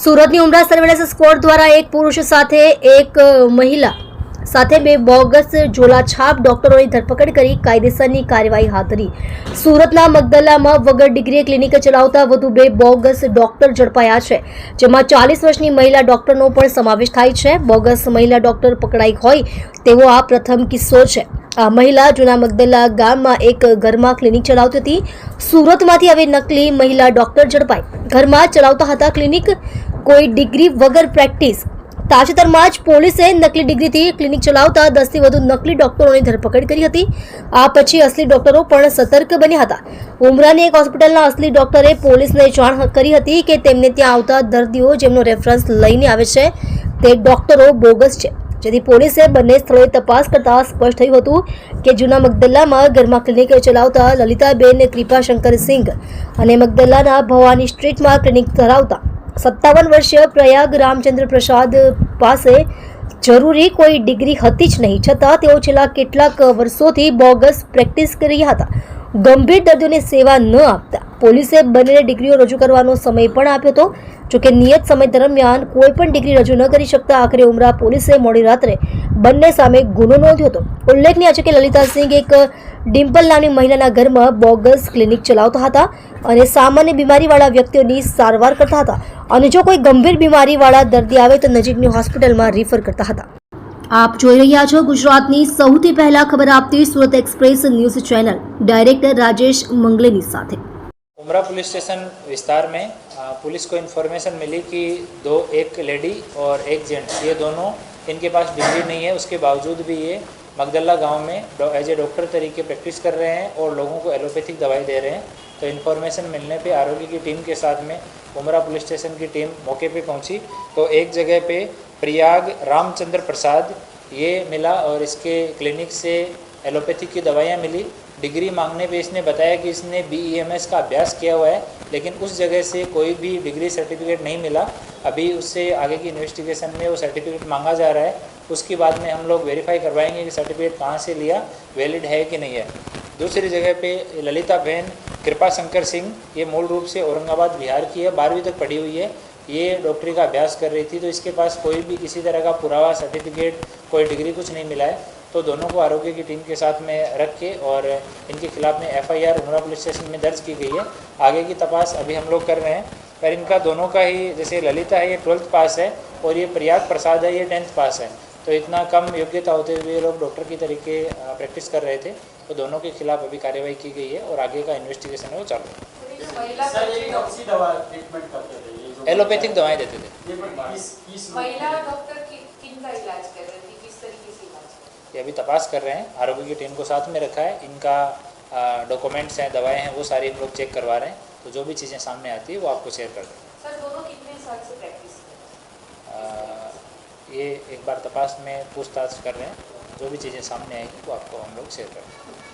સુરતની ઉમરા surveillance squad દ્વારા એક પુરુષ સાથે એક મહિલા સાથે બે બોગસ ઝોલાછાપ ડોક્ટરોની ધરપકડ કરી કાયદેસરની કાર્યવાહી હાથ ધરી સુરતના મગદલામાં વગર ડિગ્રી ક્લિનિક ચલાવતા વધુ બે બોગસ ડોક્ટર ઝડપાયા છે જેમાં ચાલીસ વર્ષની મહિલા ડોક્ટરનો પણ સમાવેશ થાય છે બોગસ મહિલા ડોક્ટર પકડાઈ હોય તેવો આ પ્રથમ કિસ્સો છે આ મહિલા જૂના મગદલ્લા ગામમાં એક ઘરમાં ક્લિનિક ચલાવતી હતી સુરતમાંથી આવી નકલી મહિલા ડોક્ટર ઝડપાઈ ઘરમાં ચલાવતા હતા ક્લિનિક કોઈ ડિગ્રી વગર પ્રેક્ટિસ તાજેતરમાં જ પોલીસે નકલી ડિગ્રીથી ક્લિનિક ચલાવતા દસથી વધુ નકલી ડોક્ટરોની ધરપકડ કરી હતી આ પછી અસલી ડોક્ટરો પણ સતર્ક બન્યા હતા ઉમરાની એક હોસ્પિટલના અસલી ડોક્ટરે પોલીસને જાણ કરી હતી કે તેમને ત્યાં આવતા દર્દીઓ જેમનો રેફરન્સ લઈને આવે છે તે ડોક્ટરો બોગસ છે જેથી પોલીસે બંને સ્થળોએ તપાસ કરતા સ્પષ્ટ થયું હતું કે જૂના મગદલ્લામાં ઘરમાં ક્લિનિક ચલાવતા લલિતાબેન સિંઘ અને મગદલ્લાના ભવાની સ્ટ્રીટમાં ક્લિનિક ધરાવતા સત્તાવન વર્ષીય પ્રયાગ રામચંદ્ર પ્રસાદ પાસે જરૂરી કોઈ ડિગ્રી હતી જ નહીં છતાં તેઓ છેલ્લા કેટલાક વર્ષોથી બોગસ પ્રેક્ટિસ કરી હતા ગંભીર દર્દીઓને સેવા ન આપતા પોલીસે બંનેને ડિગ્રીઓ રજૂ કરવાનો સમય પણ આપ્યો હતો જોકે નિયત સમય દરમિયાન કોઈ પણ ડિગ્રી રજૂ ન કરી શકતા આખરે ઉમરા પોલીસે મોડી રાત્રે બંને સામે ગુનો નોંધ્યો હતો ઉલ્લેખનીય છે કે લલિતાસિંહ એક ડિમ્પલ નામની મહિલાના ઘરમાં બોગસ ક્લિનિક ચલાવતા હતા અને સામાન્ય બીમારીવાળા વ્યક્તિઓની સારવાર કરતા હતા અને જો કોઈ ગંભીર બીમારીવાળા દર્દી આવે તો નજીકની હોસ્પિટલમાં રિફર કરતા હતા આપ જોઈ રહ્યા છો ગુજરાતની સૌથી પહેલા ખબર આપતી Surat express news channel director Rajesh મંગલેની સાથે उमरा पुलिस स्टेशन विस्तार में पुलिस को इन्फॉर्मेशन मिली कि दो एक लेडी और एक जेंट्स ये दोनों इनके पास डिग्री नहीं है उसके बावजूद भी ये मगदल्ला गांव में एज ए डॉक्टर तरीके प्रैक्टिस कर रहे हैं और लोगों को एलोपैथिक दवाई दे रहे हैं तो इन्फॉर्मेशन मिलने पे आरोग्य की टीम के साथ में उमरा पुलिस स्टेशन की टीम मौके पे पहुंची तो एक जगह पे प्रयाग रामचंद्र प्रसाद ये मिला और इसके क्लिनिक से एलोपैथिक की दवाइयाँ मिली डिग्री मांगने पे इसने बताया कि इसने बी ई एम एस का अभ्यास किया हुआ है लेकिन उस जगह से कोई भी डिग्री सर्टिफिकेट नहीं मिला अभी उससे आगे की इन्वेस्टिगेशन में वो सर्टिफिकेट मांगा जा रहा है उसके बाद में हम लोग वेरीफाई करवाएंगे कि सर्टिफिकेट कहाँ से लिया वैलिड है कि नहीं है दूसरी जगह पे ललिता बहन कृपा शंकर सिंह ये मूल रूप से औरंगाबाद बिहार की है बारहवीं तक पढ़ी हुई है ये डॉक्टरी का अभ्यास कर रही थी तो इसके पास कोई भी किसी तरह का पुरावा सर्टिफिकेट कोई डिग्री कुछ नहीं मिला है तो दोनों को आरोग्य की टीम के साथ में रख के और इनके खिलाफ में F I R police station में दर्ज की गई है आगे की तपास अभी हम लोग कर रहे हैं पर इनका दोनों का ही जैसे ललिता है ये ट्वेल्थ पास है और ये प्रयाग प्रसाद है ये टेंथ पास है तो इतना कम योग्यता होते हुए लोग डॉक्टर की तरीके प्रैक्टिस कर रहे थे तो दोनों के खिलाफ अभी कार्रवाई की गई है और आगे का इन्वेस्टिगेशन है वो चालू एलोपैथिक दवाएं देते थे महिला डॉक्टर किन का इलाज कर रहे ये अभी तपास कर रहे हैं आरोग्य की टीम को साथ में रखा है इनका डॉक्यूमेंट्स हैं दवाएं हैं वो सारी हम लोग चेक करवा रहे हैं तो जो भी चीज़ें सामने आती है वो आपको शेयर कर देंगे ये एक बार तपास में पूछताछ कर रहे हैं जो भी चीज़ें सामने आएगी वो आपको हम लोग शेयर कर देंगे